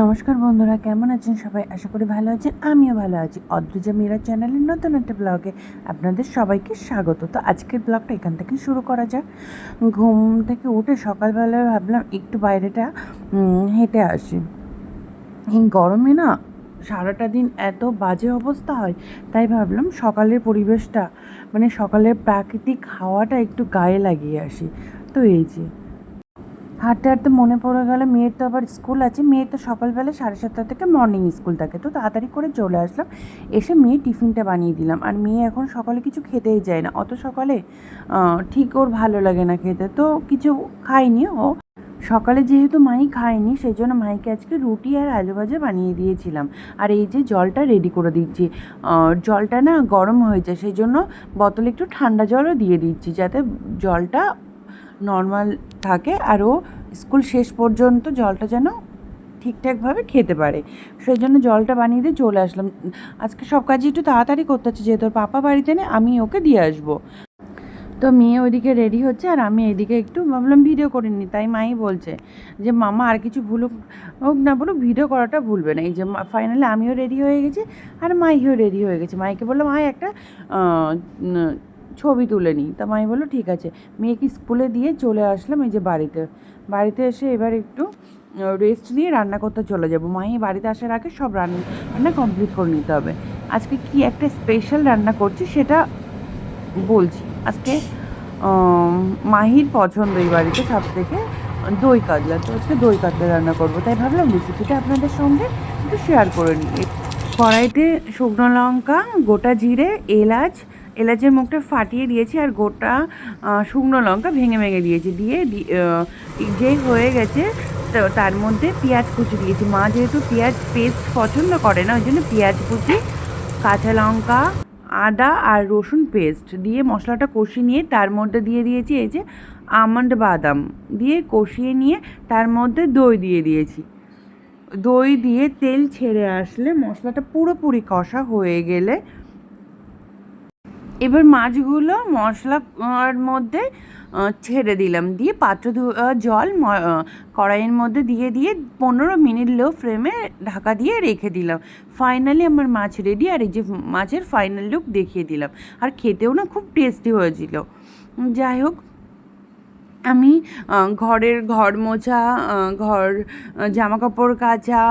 নমস্কার বন্ধুরা, কেমন আছেন সবাই? আশা করি ভালো আছেন, আমিও ভালো আছি। অদ্রিজা মীরা চ্যানেলের নতুন একটা ব্লগে আপনাদের সবাইকে স্বাগত। তো আজকের ব্লগটা এখান থেকে শুরু করা যাক। ঘুম থেকে উঠে সকালবেলায় ভাবলাম একটু বাইরেটা হেঁটে আসি। গরমে না সারাটা দিন এত বাজে অবস্থা হয়, তাই ভাবলাম সকালের পরিবেশটা মানে সকালের প্রাকৃতিক হাওয়াটা একটু গায়ে লাগিয়ে আসি। তো এই যে হাঁটতে হাঁটতে মনে পড়ে গেল, মেয়ের তো আবার স্কুল আছে, মেয়ের তো সকালবেলা সাড়ে সাতটা থেকে মর্নিং স্কুল থাকে। তো তাড়াতাড়ি করে চলে আসলাম, এসে মেয়ে টিফিনটা বানিয়ে দিলাম। আর মেয়ে এখন সকালে কিছু খেতেই যায় না, অত সকালে ঠিক ওর ভালো লাগে না খেতে। তো কিছু খায়নি ও। সকালে যেহেতু মাই খায়নি সেই জন্য মাইকে আজকে রুটি আর আলু ভাজা বানিয়ে দিয়েছিলাম। আর এই যে জলটা রেডি করে দিচ্ছি জলটা না গরম হয়ে যায় সেই জন্য বোতলে একটু ঠান্ডা জলও দিয়ে দিচ্ছি, যাতে জলটা নর্মাল থাকে আর ও স্কুল শেষ পর্যন্ত জলটা যেন ঠিকঠাকভাবে খেতে পারে। সেই জন্য জলটা বানিয়ে দিয়ে চলে আসলাম। আজকে সব কাজই একটু তাড়াতাড়ি করতে হচ্ছে, যেহেতু ওর পাপা বাড়িতে নেই, আমি ওকে দিয়ে আসব। তো মেয়ে ওইদিকে রেডি হচ্ছে আর আমি এদিকে একটু ভাবলাম ভিডিও করে নি তাই মাই বলছে যে, মামা আর কিছু ভুলুক হোক না বলুক ভিডিও করাটা ভুলবে না। এই যে ফাইনালি আমিও রেডি হয়ে গেছি আর মাইও রেডি হয়ে গেছে। মাইকে বললাম মাই একটা ছবি তুলে নিই। তা মাই বলল, ঠিক আছে। মেয়েকে স্কুলে দিয়ে চলে আসলাম এই যে বাড়িতে। বাড়িতে এসে এবার একটু রেস্ট নিয়ে রান্না করতে চলে যাব। মাই বাড়িতে আসার আগে সব রান্না রান্না কমপ্লিট করে নিতে হবে। আজকে কি একটা স্পেশাল রান্না করছি সেটা বলছি। আজকে মাহির পছন্দ এই বাড়িতে সব থেকে দই কাতলা। তো আজকে দই কাতলা রান্না করব। তাই ভাবলাম রেসিপিটা আপনাদের সঙ্গে একটু শেয়ার করে নিই। কড়াইতে শুকনো লঙ্কা, গোটা জিরে, এলাচ এলাচের মুখটা ফাটিয়ে দিয়েছি আর গোটা শুকনো লঙ্কা ভেঙে ভেঙে দিয়েছি। দিয়ে যেই হয়ে গেছে তার মধ্যে পেঁয়াজ কুচি দিয়েছি। মা যেহেতু পেঁয়াজ পেস্ট পছন্দ করে না, ওই জন্য পেঁয়াজ কুচি, কাঁচা লঙ্কা, আদা আর রসুন পেস্ট দিয়ে মশলাটা কষিয়ে নিয়ে তার মধ্যে দিয়ে দিয়েছি এই যে আমন্ড বাদাম দিয়ে কষিয়ে নিয়ে তার মধ্যে দই দিয়ে দিয়েছি। দই দিয়ে তেল ছেড়ে আসলে মশলাটা পুরোপুরি কষা হয়ে গেলে এবার মাছগুলো মশলার মধ্যে ছেড়ে দিলাম। দিয়ে পাত্র ধোয়া জল কড়াইয়ের মধ্যে দিয়ে দিয়ে পনেরো মিনিট লো ফ্লেমে ঢাকা দিয়ে রেখে দিলাম। ফাইনালি আমার মাছ রেডি আর এই যে মাছের ফাইনাল লুক দেখিয়ে দিলাম। আর খেতেও না খুব টেস্টি হয়েছিল। যাই হোক আমি ঘরের ঘর মোছা ঘর জামা কাপড় কাচা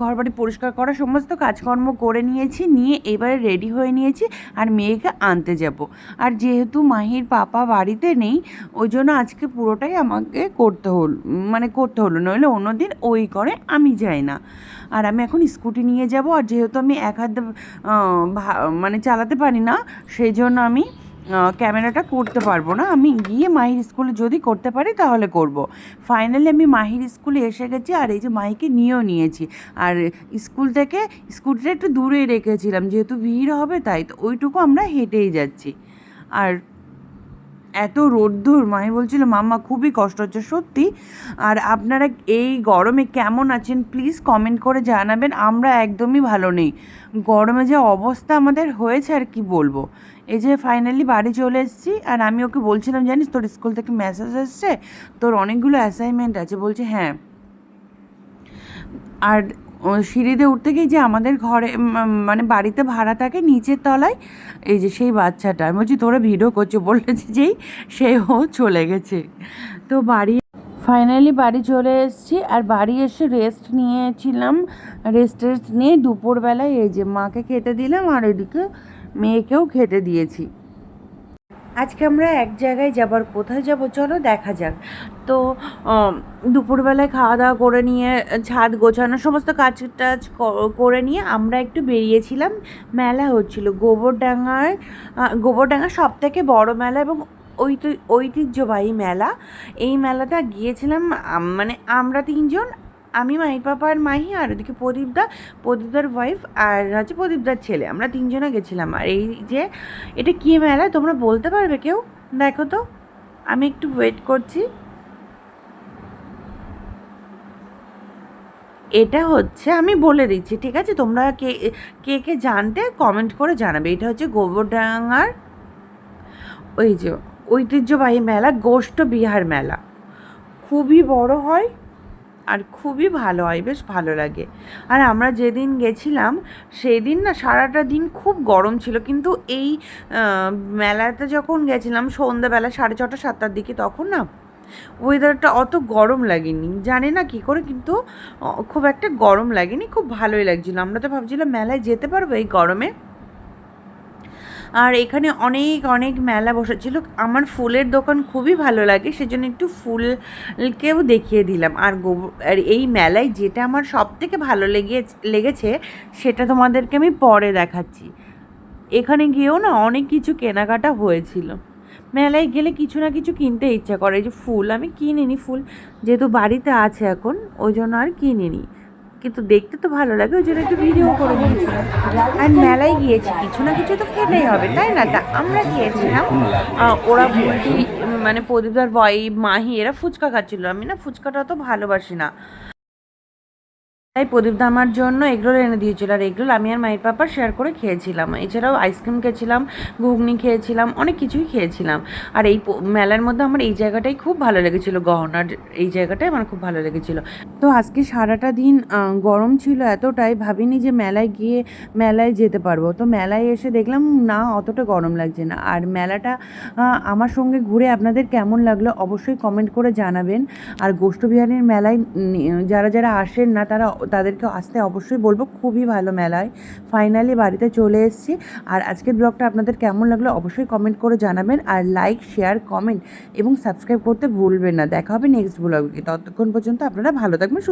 ঘর বাড়ি পরিষ্কার করা সমস্ত কাজকর্ম করে নিয়েছি, নিয়ে এবারে রেডি হয়ে নিয়েছি আর মেয়েকে আনতে যাব। আর যেহেতু মাহির পাপা বাড়িতে নেই, ওই জন্য আজকে পুরোটাই আমাকে করতে হল মানে করতে হলো, নইলে অন্যদিন ওই করে আমি যাই না। আর আমি এখন স্কুটি নিয়ে যাব, আর যেহেতু আমি এক হাতে মানে চালাতে পারি না, সেই জন্য আমি ক্যামেরাটা করতে পারব না। আমি গিয়ে মাহির স্কুলে যদি করতে পারি তাহলে করব। ফাইনালি আমি মাহির স্কুলে এসে গেছি আর এই যে মাইকে নিয়েও নিয়েছি। আর স্কুল থেকে স্কুটিটা একটু দূরে রেখেছিলাম, যেহেতু ভিড় হবে তাই তো ওইটুকু আমরা হেঁটেই যাচ্ছি। আর এত রোদ্দুর মাহি বলছিল, মাম্মা, খুবই কষ্ট হচ্ছে, সত্যি। আর আপনারা এই গরমে কেমন আছেন প্লিজ কমেন্ট করে জানাবেন। আমরা একদমই ভালো নেই। গরমে যে অবস্থা আমাদের হয়েছে, আর কি বলব? এই যে ফাইনালি বাড়ি চলে এসেছি, আর আমি ওকে বলছিলাম, জানিস, তোর স্কুল থেকে মেসেজ এসছে? তোর অনেকগুলো অ্যাসাইনমেন্ট আছে। বলছে হ্যাঁ। আর সিঁড়িতে উঠতে গিয়ে যে আমাদের ঘরে মানে বাড়িতে ভাড়া থাকে নিচের তলায়, এই যে সেই বাচ্চাটা। আমি বলছি, তোরা ভিডিও করছ? বলেছে যেই, সে ও চলে গেছে। তো বাড়ি, ফাইনালি বাড়ি চলে এসেছি। আর বাড়ি এসে রেস্ট নিয়েছিলাম। রেস্ট টেস্ট নিয়ে দুপুরবেলায় এই যে মাকে খেতে দিলাম, আর এদিকে মেয়েকেও খেতে দিয়েছি। আজকে আমরা এক জায়গায় যাবার কোথায় যাব? চলো দেখা যাক। তো দুপুরবেলায় খাওয়া দাওয়া করে নিয়ে ছাদ গোছানো সমস্ত কাজ টাজ করে নিয়ে আমরা একটু বেরিয়েছিলাম। মেলা হচ্ছিল। গোবরডাঙ্গার আহ, গোবরডাঙ্গা সব থেকে বড় মেলা এবং ঐতি- ঐতিহ্যবাহী মেলা। এই মেলাটা গিয়েছিলাম মানে আমরা তিনজন আমি মাহি পাপা আর মাহি আর ওদিকে প্রদীপদা প্রদীপদার ওয়াইফ আর হচ্ছে প্রদীপদার ছেলে। আমরা তিনজনে গেছিলাম। আর এই যে এটা কী মেলা? তোমরা বলতে পারবে কেউ? দেখো তো। আমি একটু ওয়েট করছি। এটা হচ্ছে, আমি বলে দিচ্ছি, ঠিক আছে? তোমরা কে কে কে জানতে কমেন্ট করে জানাবে। এটা হচ্ছে গোবরডাঙ্গার ওই যে ঐতিহ্যবাহী মেলা, গোষ্ঠ বিহার মেলা। খুবই বড় হয়। আর খুবই ভালো হয়, বেশ ভালো লাগে। আর আমরা যেদিন গেছিলাম সেই দিন না সারাটা দিন খুব গরম ছিল। কিন্তু এই মেলাতে যখন গেছিলাম, সন্ধ্যাবেলা সাড়ে ছটা, সাতটার দিকে, তখন না ওয়েদারটা অত গরম লাগেনি। জানি না কী করে, কিন্তু খুব একটা গরম লাগেনি, খুব ভালোই লাগছিল। আমরা তো ভাবছিলাম মেলায় যেতে পারব এই গরমে। আর এখানে অনেক অনেক মেলা বসেছিল। আমার ফুলের দোকান খুবই ভালো লাগে, সেজন্য একটু ফুলকেও দেখিয়ে দিলাম। আর আর এই মেলায় যেটা আমার সব থেকে ভালো লেগে লেগেছে, সেটা তোমাদেরকে আমি পরে দেখাচ্ছি। এখানে গিয়েও না অনেক কিছু কেনাকাটা হয়েছিল। মেলায় গেলে কিছু না কিছু কিনতে ইচ্ছা করে। যে ফুল, আমি কিনিনি ফুল, যেহেতু বাড়িতে আছে এখন, ওই জন্য আর কিনিনি। কিন্তু দেখতে তো ভালো লাগে, ওই জন্য একটু ভিডিও করে দিয়েছিলাম আর মেলায় গিয়েছি, কিছু না কিছু তো খেতেই হবে, তাই না? তা আমরা গিয়েছিলাম ওরা মানে প্রদীপদার ভয় মাহি, এরা ফুচকা খাচ্ছিল। আমি না ফুচকাটা অত ভালোবাসি না। তাই প্রদীপ আমার জন্য এগরোল এনে দিয়েছিল। আর এগরোল আমি আর মায়ের পাপা শেয়ার করে খেয়েছিলাম। এছাড়াও আইসক্রিম খেয়েছিলাম, ঘুগনি খেয়েছিলাম, অনেক কিছুই খেয়েছিলাম। আর এই মেলার মধ্যে আমার এই জায়গাটাই খুব ভালো লেগেছিলো, গহনার এই জায়গাটাই আমার খুব ভালো লেগেছিলো। তো আজকে সারাটা দিন গরম ছিল এতটাই, ভাবিনি যে মেলায় গিয়ে মেলায় যেতে পারব। তো মেলায় এসে দেখলাম, না, অতটা গরম লাগছে না। আর মেলাটা আমার সঙ্গে ঘুরে আপনাদের কেমন লাগল অবশ্যই কমেন্ট করে জানাবেন। আর গোষ্ঠবিহারীর মেলায় যারা যারা আসেন না, তারা তাদেরকে আসতে অবশ্যই বলব, খুবই ভালো মেলায়। ফাইনালি বাড়িতে চলে এসেছি। আর আজকের ব্লগটা আপনাদের কেমন লাগল অবশ্যই কমেন্ট করে জানাবেন। আর লাইক শেয়ার কমেন্ট এবং সাবস্ক্রাইব করতে ভুলবেন না। দেখা হবে নেক্সট ব্লগে ততক্ষণ পর্যন্ত আপনারা ভালো থাকবেন